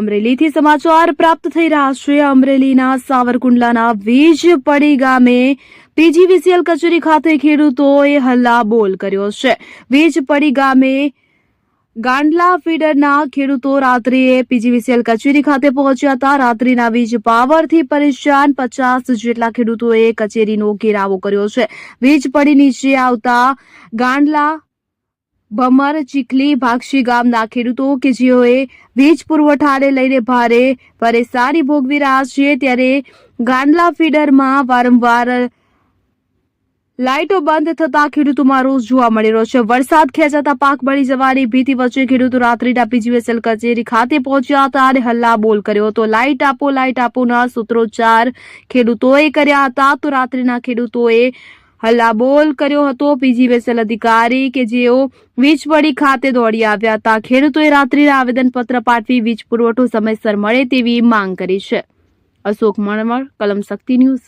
અમરેલીથી સમાચાર પ્રાપ્ત થઈ રહ્યા છે. અમરેલીના સાવરકુંડલાના વીજ પડી ગામે પીજીવીસીએલ કચેરી ખાતે ખેડૂતોએ હલ્લા બોલ કર્યો છે. વીજ પડી ગામે ગાંડલા ફીડરના ખેડૂતો રાત્રિએ પીજીવીસીએલ કચેરી ખાતે પહોંચ્યા હતા. રાત્રિના વીજ પાવરથી પરેશાન પચાસ જેટલા ખેડૂતોએ કચેરીનો ઘેરાવો કર્યો છે. વીજ પડી નીચે આવતા ગાંડલા ભમર, ચીખલી, ભાગશી ગામના ખેડૂતો કે જેઓએ વીજ પુરવઠાને લઈને ભારે પરેશાની ભોગવી રહ્યા છે ત્યારે ગાંડલા ફીડરમાં વારંવાર લાઇટો બંધ થતા ખેડૂતોમાં રોષ જોવા મળી રહ્યો છે. વરસાદ ખેંચાતા પાક બળી જવાની ભીતિ વચ્ચે ખેડૂતો રાત્રિના પીજીવીએસએલ કચેરી ખાતે પહોંચ્યા હતા અને હલ્લા બોલ કર્યો હતો. લાઇટ આપો, લાઇટ આપોના સૂત્રોચ્ચાર ખેડૂતોએ કર્યા હતા. તો રાત્રિના ખેડૂતોએ હલ્લાબોલ કર્યો હતો. પીજી વેસેલ અધિકારી કે જેઓ વીજપડી ખાતે દોડી આવ્યા હતા. ખેડૂતોએ રાત્રિના આવેદનપત્ર પાઠવી વીજ પુરવઠો સમયસર મળે તેવી માંગ કરી છે. અશોક મણમળ કલમ શક્તિ ન્યૂઝ.